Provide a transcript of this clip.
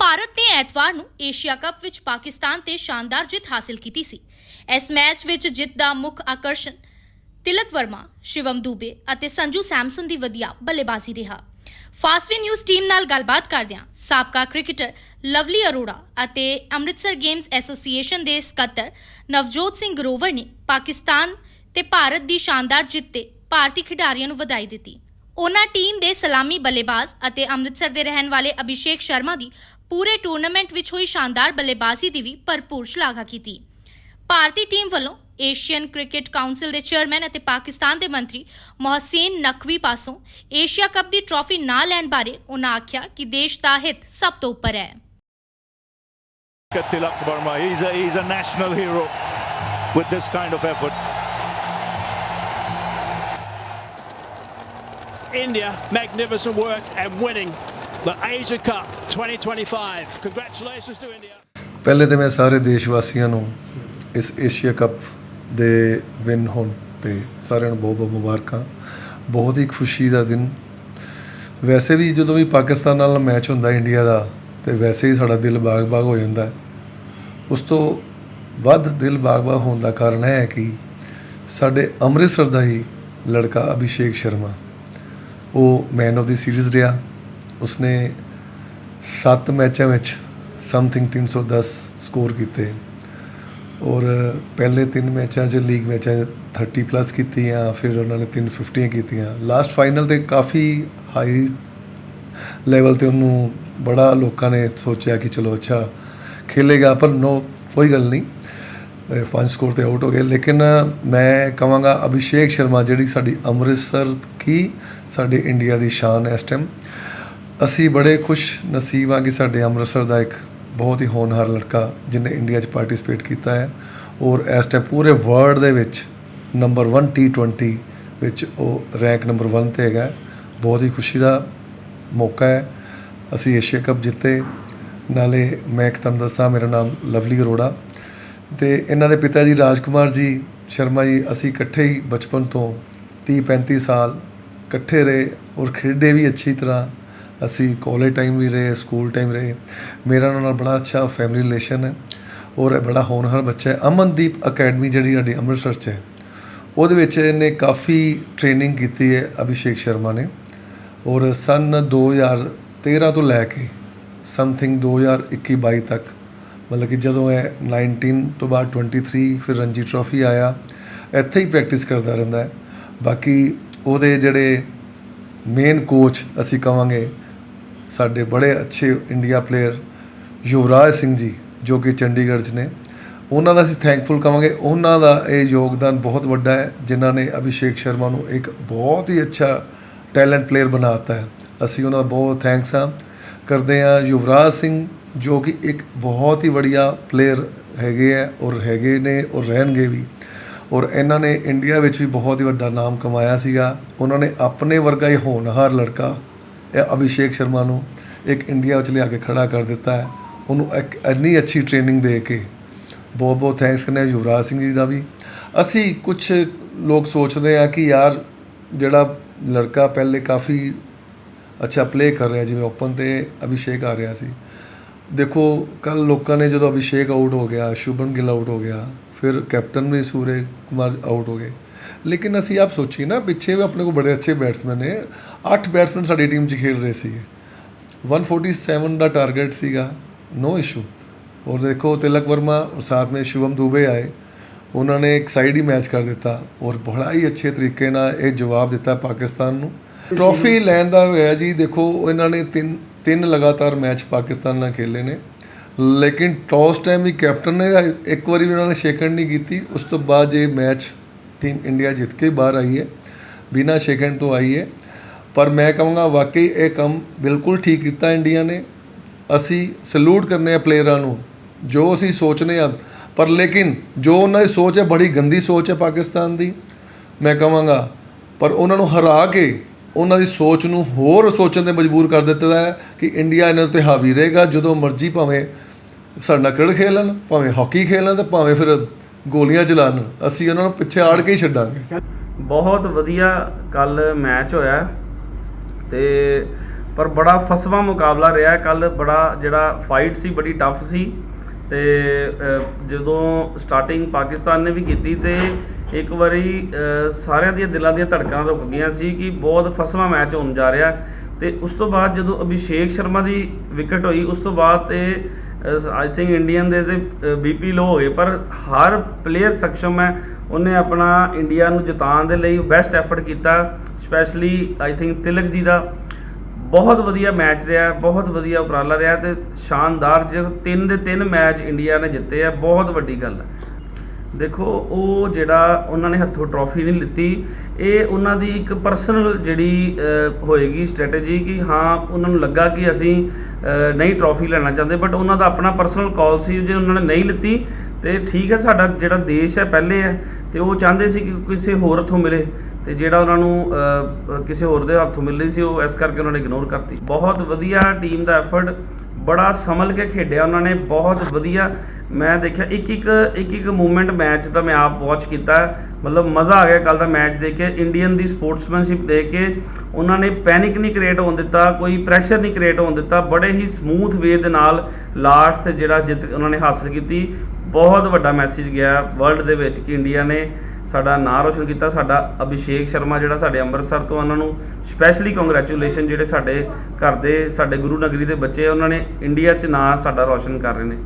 ਭਾਰਤ ਨੇ ਐਤਵਾਰ ਨੂੰ ਏਸ਼ੀਆ ਕੱਪ ਵਿੱਚ ਪਾਕਿਸਤਾਨ ਤੇ ਸ਼ਾਨਦਾਰ ਜਿੱਤ ਹਾਸਲ ਕੀਤੀ ਸੀ। ਇਸ ਮੈਚ ਵਿੱਚ ਜਿੱਤ ਦਾ ਮੁੱਖ ਆਕਰਸ਼ਣ ਤਿਲਕ ਵਰਮਾ, ਸ਼ਿਵਮ ਦੂਬੇ ਅਤੇ ਸੰਜੂ ਸੈਮਸਨ ਦੀ ਵਧੀਆ ਬੱਲੇਬਾਜ਼ੀ ਰਿਹਾ। ਫਾਸਟਵੇ ਨਿਊਜ਼ ਟੀਮ ਨਾਲ ਗੱਲਬਾਤ ਕਰਦਿਆਂ ਸਾਬਕਾ ਕ੍ਰਿਕਟਰ ਲਵਲੀ ਅਰੋੜਾ ਅਤੇ ਅੰਮ੍ਰਿਤਸਰ ਗੇਮਸ ਐਸੋਸੀਏਸ਼ਨ ਦੇ ਸਕੱਤਰ ਨਵਜੋਤ ਸਿੰਘ ਗਰੋਵਰ ਨੇ ਪਾਕਿਸਤਾਨ ਤੇ ਭਾਰਤ ਦੀ ਸ਼ਾਨਦਾਰ ਜਿੱਤ ਤੇ ਭਾਰਤੀ ਖਿਡਾਰੀਆਂ ਨੂੰ ਵਧਾਈ ਦਿੱਤੀ। ਉਹਨਾਂ ਟੀਮ ਦੇ ਸਲਾਮੀ ਬੱਲੇਬਾਜ਼ ਅਤੇ ਅੰਮ੍ਰਿਤਸਰ ਦੇ ਰਹਿਣ ਵਾਲੇ ਅਭਿਸ਼ੇਕ ਸ਼ਰਮਾ ਦੀ ਪੂਰੇ ਟੂਰਨਾਮੈਂਟ ਵਿੱਚ ਹੋਈ ਸ਼ਾਨਦਾਰ ਬੱਲੇਬਾਜ਼ੀ ਦੀ ਵੀ ਭਰਪੂਰ ਸ਼ਲਾਘਾ ਕੀਤੀ ਭਾਰਤੀ ਟੀਮ ਵੱਲੋਂ ਏਸ਼ੀਅਨ ਕ੍ਰਿਕਟ ਕਾਉਂਸਲ ਦੇ ਚੇਅਰਮੈਨ ਅਤੇ ਪਾਕਿਸਤਾਨ ਦੇ ਮੰਤਰੀ ਮੋਹਸਿਨ ਨਕਵੀ ਪਾਸੋਂ ਏਸ਼ੀਆ ਕੱਪ ਦੀ ਟਰਾਫੀ ਨਾ ਲੈਣ ਬਾਰੇ ਉਹਨਾਂ ਆਖਿਆ ਕਿ ਦੇਸ਼ ਦਾ ਹਿੱਤ ਸਭ ਤੋਂ ਉੱਪਰ ਹੈ Tilak Verma. He's a, he's a national hero with this kind of effort. India, magnificent work and winning the Asia Cup 2025. Congratulations to India. ਪਹਿਲੇ ਤੇ ਮੈਂ ਸਾਰੇ ਦੇਸ਼ ਵਾਸੀਆਂ ਨੂੰ ਇਸ ਏਸ਼ੀਆ ਕੱਪ ਦੇ ਵਿਨ ਹੋਣ ਤੇ ਸਾਰਿਆਂ ਨੂੰ ਬਹੁਤ ਬਹੁਤ ਮੁਬਾਰਕਾਂ ਬਹੁਤ ਹੀ ਖੁਸ਼ੀ ਦਾ ਦਿਨ ਵੈਸੇ ਵੀ ਜਦੋਂ ਵੀ ਪਾਕਿਸਤਾਨ ਨਾਲ ਮੈਚ ਹੁੰਦਾ ਇੰਡੀਆ ਦਾ ਤੇ ਵੈਸੇ ਹੀ ਸਾਡਾ ਦਿਲ ਬਾਗ-ਬਾਗ ਹੋ ਜਾਂਦਾ ਹੈ ਉਸ ਤੋਂ ਵੱਧ ਦਿਲ ਬਾਗ-ਬਾਗ ਹੋਣ ਦਾ ਕਾਰਨ ਇਹ ਹੈ ਕਿ ਸਾਡੇ ਅੰਮ੍ਰਿਤਸਰ ਦਾ ਹੀ ਲੜਕਾ ਅਭਿਸ਼ੇਕ ਸ਼ਰਮਾ ਉਹ ਮੈਨ ਆਫ ਦੀ ਸੀਰੀਜ਼ ਰਿਹਾ। ਉਸਨੇ 7 ਮੈਚਾਂ ਵਿੱਚ ਸਮਥਿੰਗ 310 ਸਕੋਰ ਕੀਤੇ। ਔਰ ਪਹਿਲੇ ਤਿੰਨ ਮੈਚਾਂ 'ਚ ਲੀਗ ਮੈਚਾਂ 'ਚ 30 ਪਲੱਸ ਕੀਤੀਆਂ, ਫਿਰ ਉਹਨਾਂ ਨੇ 350 ਕੀਤੀਆਂ। ਲਾਸਟ ਫਾਈਨਲ ਤੇ ਕਾਫੀ ਹਾਈ ਲੈਵਲ ਤੇ ਉਹਨੂੰ ਬੜਾ ਲੋਕਾਂ ਨੇ ਸੋਚਿਆ ਕਿ ਚਲੋ ਅੱਛਾ, ਖੇਲੇਗਾ। ਪਰ ਨੋ ਕੋਈ ਗੱਲ ਨਹੀਂ। ਪੰਜ ਸਕੋਰ ਤੇ ਆਊਟ ਹੋ ਗਏ। ਲੇਕਿਨ ਮੈਂ ਕਹਾਂਗਾ ਅਭਿਸ਼ੇਕ ਸ਼ਰਮਾ, ਜਿਹੜੀ ਸਾਡੀ ਅੰਮ੍ਰਿਤਸਰ ਕੀ ਸਾਡੇ ਇੰਡੀਆ ਦੀ ਸ਼ਾਨ ਹੈ ਇਸ ਟਾਈਮ ਅਸੀਂ ਬੜੇ ਖੁਸ਼ ਨਸੀਬ ਹਾਂ ਕਿ ਸਾਡੇ ਅੰਮ੍ਰਿਤਸਰ ਦਾ ਇੱਕ ਬਹੁਤ ਹੀ ਹੋਣਹਾਰ ਲੜਕਾ ਜਿਹਨੇ ਇੰਡੀਆ 'ਚ ਪਾਰਟਿਸਿਪੇਟ ਕੀਤਾ ਹੈ ਔਰ ਇਸ ਟਾਈਮ ਪੂਰੇ ਵਰਲਡ ਦੇ ਵਿੱਚ ਨੰਬਰ 1 T20 ਵਿੱਚ ਉਹ ਰੈਂਕ ਨੰਬਰ 1 ਤੇ ਹੈਗਾ। ਬਹੁਤ ਹੀ ਖੁਸ਼ੀ ਦਾ ਮੌਕਾ ਹੈ। ਅਸੀਂ ਏਸ਼ੀਆ ਕੱਪ ਜਿੱਤੇ। ਨਾਲੇ ਮੈਂ ਇੱਕ ਤੁਹਾਨੂੰ ਦੱਸਾਂ, ਮੇਰਾ ਨਾਮ ਲਵਲੀ ਅਰੋੜਾ। ਤੇ ਇਹਨਾਂ ਦੇ ਪਿਤਾ ਜੀ ਰਾਜਕੁਮਾਰ ਜੀ ਸ਼ਰਮਾ ਜੀ, ਅਸੀਂ ਇਕੱਠੇ ਹੀ ਬਚਪਨ ਤੋਂ 30 35 ਸਾਲ ਇਕੱਠੇ ਰਹੇ ਔਰ ਖੇਡੇ ਵੀ ਅੱਛੀ ਤਰ੍ਹਾਂ। ਅਸੀਂ ਕਾਲਜ ਟਾਈਮ ਵੀ ਰਹੇ ਸਕੂਲ ਟਾਈਮ ਰਹੇ। ਮੇਰਾ ਉਹਨਾਂ ਨਾਲ ਬੜਾ ਅੱਛਾ ਫੈਮਿਲੀ ਰਿਲੇਸ਼ਨ ਹੈ ਔਰ ਬੜਾ ਹੋਣਹਾਰ ਬੱਚਾ ਹੈ। ਅਮਨਦੀਪ ਅਕੈਡਮੀ ਜਿਹੜੀ ਸਾਡੀ ਅੰਮ੍ਰਿਤਸਰ 'ਚ ਹੈ, ਉਹਦੇ ਵਿੱਚ ਇਹਨੇ ਕਾਫੀ ਟ੍ਰੇਨਿੰਗ ਕੀਤੀ ਹੈ ਅਭਿਸ਼ੇਕ ਸ਼ਰਮਾ ਨੇ ਔਰ ਸਨ 2013 ਤੋਂ ਲੈ ਕੇ ਸਮਥਿੰਗ 2021 22 ਤੱਕ ਮਤਲਬ ਕਿ ਜਦੋਂ ਇਹ 19 ਤੋਂ ਬਾਅਦ 23 ਫਿਰ ਰਣਜੀ ਟਰੋਫੀ ਆਇਆ, ਇੱਥੇ ਹੀ ਪ੍ਰੈਕਟਿਸ ਕਰਦਾ ਰਹਿੰਦਾ ਹੈ। ਬਾਕੀ ਉਹਦੇ ਜਿਹੜੇ ਮੇਨ ਕੋਚ ਅਸੀਂ ਕਵਾਂਗੇ, ਸਾਡੇ ਬੜੇ ਅੱਛੇ ਇੰਡੀਆ ਪਲੇਅਰ ਯੁਵਰਾਜ ਸਿੰਘ ਜੀ, ਜੋ ਕਿ ਚੰਡੀਗੜ੍ਹ 'ਚ ਨੇ, ਉਹਨਾਂ ਦਾ ਅਸੀਂ ਥੈਂਕਫੁਲ ਕਵਾਂਗੇ। ਉਹਨਾਂ ਦਾ ਇਹ ਯੋਗਦਾਨ ਬਹੁਤ ਵੱਡਾ ਹੈ, ਜਿਨ੍ਹਾਂ ਨੇ ਅਭਿਸ਼ੇਕ ਸ਼ਰਮਾ ਨੂੰ ਇੱਕ ਬਹੁਤ ਹੀ ਅੱਛਾ ਟੈਲੈਂਟ ਪਲੇਅਰ ਬਣਾਤਾ ਹੈ। ਅਸੀਂ ਉਹਨਾਂ ਦਾ ਬਹੁਤ ਥੈਂਕਸ ਹਾਂ। ਕਰਦੇ ਹਾਂ ਯੁਵਰਾਜ ਸਿੰਘ ਜੋ ਕਿ ਇੱਕ ਬਹੁਤ ਹੀ ਵਧੀਆ ਪਲੇਅਰ ਹੈਗੇ ਹੈ ਔਰ ਹੈਗੇ ਨੇ ਔਰ ਰਹਿਣਗੇ ਵੀ। ਔਰ ਇਹਨਾਂ ਨੇ ਇੰਡੀਆ ਵਿੱਚ ਵੀ ਬਹੁਤ ਹੀ ਵੱਡਾ ਨਾਮ ਕਮਾਇਆ ਸੀਗਾ। ਉਹਨਾਂ ਨੇ ਆਪਣੇ ਵਰਗਾ ਹੀ ਹੋਣਹਾਰ ਲੜਕਾ, ਇਹ ਅਭਿਸ਼ੇਕ ਸ਼ਰਮਾ ਨੂੰ ਇੱਕ ਇੰਡੀਆ ਵਿੱਚ ਲਿਆ ਕੇ ਖੜਾ ਕਰ ਦਿੱਤਾ ਹੈ। ਉਹਨੂੰ ਇੱਕ ਇੰਨੀ ਅੱਛੀ ਟ੍ਰੇਨਿੰਗ ਦੇ ਕੇ ਬਹੁਤ ਬਹੁਤ ਥੈਂਕਸ ਕਰਨੇ ਯੁਵਰਾਜ ਸਿੰਘ ਜੀ ਦਾ ਵੀ। ਅਸੀਂ ਕੁਝ ਲੋਕ ਸੋਚਦੇ ਆ ਕਿ ਯਾਰ ਜਿਹੜਾ ਲੜਕਾ ਪਹਿਲੇ ਕਾਫੀ ਅੱਛਾ ਪਲੇ ਕਰ ਰਿਹਾ, ਜਿਵੇਂ ਓਪਨ ਤੇ ਅਭਿਸ਼ੇਕ ਆ ਰਿਹਾ ਸੀ। ਦੇਖੋ ਕੱਲ ਲੋਕਾਂ ਨੇ ਜਦੋਂ ਅਭਿਸ਼ੇਕ ਆਊਟ ਹੋ ਗਿਆ ਸ਼ੁਭਮ ਗਿੱਲ ਆਊਟ ਹੋ ਗਿਆ, ਫਿਰ ਕੈਪਟਨ ਵੀ ਸੂਰਜ ਕੁਮਾਰ ਆਊਟ ਹੋ ਗਏ। ਲੇਕਿਨ ਅਸੀਂ ਆਪ ਸੋਚੀਏ ਨਾ, ਪਿੱਛੇ ਵੀ ਆਪਣੇ ਕੋਲ ਬੜੇ ਅੱਛੇ ਬੈਟਸਮੈਨ ਨੇ। 8 ਬੈਟਸਮੈਨ ਸਾਡੀ ਟੀਮ 'ਚ ਖੇਲ ਰਹੇ ਸੀਗੇ। 147 ਦਾ ਟਾਰਗੇਟ ਸੀਗਾ ਨੋ ਇਸ਼ੂ ਔਰ ਦੇਖੋ, ਤਿਲਕ ਵਰਮਾ ਔਰ ਸਾਥ ਵਿੱਚ ਸ਼ੁਭਮ ਦੂਬੇ ਆਏ। ਉਹਨਾਂ ਨੇ ਇੱਕ ਸਾਈਡ ਹੀ ਮੈਚ ਕਰ ਦਿੱਤਾ ਔਰ ਬੜਾ ਹੀ ਅੱਛੇ ਤਰੀਕੇ ਨਾਲ ਇਹ ਜਵਾਬ ਦਿੱਤਾ ਪਾਕਿਸਤਾਨ ਨੂੰ। ਟਰੋਫੀ ਲੈਣ ਦਾ ਹੋਇਆ ਜੀ, ਦੇਖੋ, ਇਹਨਾਂ ਨੇ ਤਿੰਨ ਤਿੰਨ ਲਗਾਤਾਰ ਮੈਚ ਪਾਕਿਸਤਾਨ ਨਾਲ ਖੇਲੇ ਨੇ। ਲੇਕਿਨ ਟੌਸ ਟਾਈਮ ਵੀ ਕੈਪਟਨ ਨੇ ਇੱਕ ਵਾਰੀ ਵੀ ਉਹਨਾਂ ਨੇ ਸ਼ੇਕਣ ਨਹੀਂ ਕੀਤੀ। ਉਸ ਤੋਂ ਬਾਅਦ ਜੇ ਮੈਚ ਟੀਮ ਇੰਡੀਆ ਜਿੱਤ ਕੇ ਬਾਹਰ ਆਈ ਹੈ। ਬਿਨਾਂ ਸ਼ੇਕਣ ਤੋਂ ਆਈ ਹੈ। ਪਰ ਮੈਂ ਕਹਾਂਗਾ, ਵਾਕਈ ਇਹ ਕੰਮ ਬਿਲਕੁਲ ਠੀਕ ਕੀਤਾ ਇੰਡੀਆ ਨੇ। ਅਸੀਂ ਸਲੂਟ ਕਰਨੇ ਆ ਪਲੇਅਰਾਂ ਨੂੰ, ਜੋ ਅਸੀਂ ਸੋਚਨੇ ਆ। ਪਰ ਲੇਕਿਨ ਜੋ ਉਹਨਾਂ ਦੀ ਸੋਚ ਹੈ, ਬੜੀ ਗੰਦੀ ਸੋਚ ਹੈ ਪਾਕਿਸਤਾਨ ਦੀ। ਮੈਂ ਕਹਾਂਗਾ, ਪਰ ਉਹਨਾਂ ਨੂੰ ਹਰਾ ਕੇ ਉਹਨਾਂ ਦੀ ਸੋਚ ਨੂੰ ਹੋਰ ਸੋਚਣ ਤੇ ਮਜਬੂਰ ਕਰ ਦਿੱਤਾ ਹੈ ਕਿ ਇੰਡੀਆ ਇਹਨਾਂ ਉੱਤੇ ਹਾਵੀ ਰਹੇਗਾ, ਜਦੋਂ ਮਰਜ਼ੀ ਭਾਵੇਂ ਸਾਡਾ ਕ੍ਰਿਕਟ ਖੇਲਣ, ਭਾਵੇਂ ਹਾਕੀ ਖੇਲਣ ਤੇ ਭਾਵੇਂ ਫਿਰ ਗੋਲੀਆਂ ਚਲਾਉਣ। ਅਸੀਂ ਉਹਨਾਂ ਨੂੰ ਪਿੱਛੇ ਆੜ ਕੇ ਹੀ ਛੱਡਾਂਗੇ। ਬਹੁਤ ਵਧੀਆ ਕੱਲ ਮੈਚ ਹੋਇਆ ਤੇ ਪਰ ਬੜਾ ਫਸਵਾ ਮੁਕਾਬਲਾ ਰਿਹਾ। ਕੱਲ ਬੜਾ ਜਿਹੜਾ ਫਾਈਟ ਸੀ, ਬੜੀ ਟਫ ਸੀ ਤੇ ਜਦੋਂ ਸਟਾਰਟਿੰਗ ਪਾਕਿਸਤਾਨ ਨੇ ਵੀ ਕੀਤੀ ਤੇ ਇੱਕ ਵਾਰੀ ਸਾਰਿਆਂ ਦੀਆਂ ਦਿਲਾਂ ਦੀਆਂ ਧੜਕਣਾਂ ਰੁਕ ਗਈਆਂ ਸੀ ਕਿ ਬਹੁਤ ਫਸਵਾ ਮੈਚ ਹੋਣ ਜਾ ਰਿਹਾ। ਤੇ ਉਸ ਤੋਂ ਬਾਅਦ ਜਦੋਂ ਅਭਿਸ਼ੇਕ ਸ਼ਰਮਾ ਦੀ ਵਿਕਟ ਹੋਈ, ਉਸ ਤੋਂ ਬਾਅਦ ਤੇ ਆਈ ਥਿੰਕ ਇੰਡੀਅਨ ਦੇ ਤੇ ਬੀਪੀ ਲੋ ਹੋਏ ਪਰ ਹਰ ਪਲੇਅਰ ਸક્ષਮ ਹੈ। ਉਹਨੇ ਆਪਣਾ ਇੰਡੀਆ ਨੂੰ ਜਿਤਾਉਣ ਦੇ ਲਈ ਬੈਸਟ ਐਫਰਟ ਕੀਤਾ specially I think Tilak ji ਦਾ। ਬਹੁਤ ਵਧੀਆ ਮੈਚ ਰਿਹਾ, ਬਹੁਤ ਵਧੀਆ ਉਪਰਾਲਾ ਰਿਹਾ ਤੇ ਸ਼ਾਨਦਾਰ ਜਿਹੜਾ ਤਿੰਨ ਦੇ ਤਿੰਨ ਮੈਚ ਇੰਡੀਆ ਨੇ ਜਿੱਤੇ ਆ, ਬਹੁਤ ਵੱਡੀ ਗੱਲ ਹੈ। ਦੇਖੋ, ਉਹ ਜਿਹੜਾ ਉਹਨਾਂ ਨੇ ਹੱਥੋਂ ਟਰੋਫੀ ਨਹੀਂ ਲਿੱਤੀ, ਇਹ ਉਹਨਾਂ ਦੀ ਇੱਕ ਪਰਸਨਲ ਜਿਹੜੀ ਹੋਏਗੀ ਸਟ੍ਰੈਟਜੀ ਕਿ ਹਾਂ, ਉਹਨਾਂ ਨੂੰ ਲੱਗਾ ਕਿ ਅਸੀਂ ਨਹੀਂ ਟਰੋਫੀ ਲੈਣਾ ਚਾਹੁੰਦੇ ਬਟ ਉਹਨਾਂ ਦਾ ਆਪਣਾ ਪਰਸਨਲ ਕਾਲ ਸੀ ਜੇ ਉਹਨਾਂ ਨੇ ਨਹੀਂ ਲਿੱਤੀ, ਤੇ ਠੀਕ ਹੈ, ਸਾਡਾ ਜਿਹੜਾ ਦੇਸ਼ ਹੈ ਪਹਿਲੇ ਹੈ, ਤੇ ਉਹ ਚਾਹੁੰਦੇ ਸੀ ਕਿ ਕਿਸੇ ਹੋਰ ਹੱਥੋਂ ਮਿਲੇ, ਤੇ ਜਿਹੜਾ ਉਹਨਾਂ ਨੂੰ ਕਿਸੇ ਹੋਰ ਦੇ ਹੱਥੋਂ ਮਿਲ ਰਹੀ ਸੀ, ਉਹ ਇਸ ਕਰਕੇ ਉਹਨਾਂ ਨੇ ਇਗਨੋਰ ਕਰਤੀ। ਬਹੁਤ ਵਧੀਆ ਟੀਮ ਦਾ ਐਫਰਟ ਬੜਾ ਸੰਭਲ ਕੇ ਖੇਡਿਆ ਉਹਨਾਂ ਨੇ, ਬਹੁਤ ਵਧੀਆ। ਮੈਂ ਦੇਖਿਆ, ਇੱਕ ਇੱਕ ਇੱਕ ਇੱਕ ਮੂਵਮੈਂਟ ਮੈਚ ਦਾ ਮੈਂ ਆਪ ਵਾਚ ਕੀਤਾ। ਮਤਲਬ ਮਜ਼ਾ ਆ ਗਿਆ ਕੱਲ ਦਾ ਮੈਚ ਦੇਖ ਕੇ। ਇੰਡੀਅਨ ਦੀ ਸਪੋਰਟਸਮੈਨਸ਼ਿਪ ਦੇਖ ਕੇ ਉਹਨਾਂ ਨੇ ਪੈਨਿਕ ਨਹੀਂ ਕ੍ਰੀਏਟ ਹੋਣ ਦਿੱਤਾ, ਕੋਈ ਪ੍ਰੈਸ਼ਰ ਨਹੀਂ ਕ੍ਰੀਏਟ ਹੋਣ ਦਿੱਤਾ। ਬੜੇ ਹੀ ਸਮੂਥ ਵੇ ਦੇ ਨਾਲ ਲਾਸਟ ਤੇ ਜਿਹੜਾ ਜਿੱਤ ਉਹਨਾਂ ਨੇ ਹਾਸਲ ਕੀਤੀ। ਬਹੁਤ ਵੱਡਾ ਮੈਸੇਜ ਗਿਆ ਵਰਲਡ ਦੇ ਵਿੱਚ ਕਿ ਇੰਡੀਆ ਨੇ ਸਾਡਾ ਨਾਂ ਰੋਸ਼ਨ ਕੀਤਾ, ਸਾਡਾ ਅਭਿਸ਼ੇਕ ਸ਼ਰਮਾ ਜਿਹੜਾ ਸਾਡੇ ਅੰਮ੍ਰਿਤਸਰ ਤੋਂ ਉਹਨਾਂ ਨੂੰ ਸਪੈਸ਼ਲੀ ਕੰਗ੍ਰੈਚੁਲੇਸ਼ਨ ਜਿਹੜੇ ਸਾਡੇ ਘਰ ਦੇ, ਸਾਡੇ ਗੁਰੂ ਨਗਰੀ ਦੇ ਬੱਚੇ ਉਹਨਾਂ ਨੇ ਇੰਡੀਆ 'ਚ ਨਾਂ ਸਾਡਾ ਰੋਸ਼ਨ ਕਰ ਰਹੇ ਨੇ।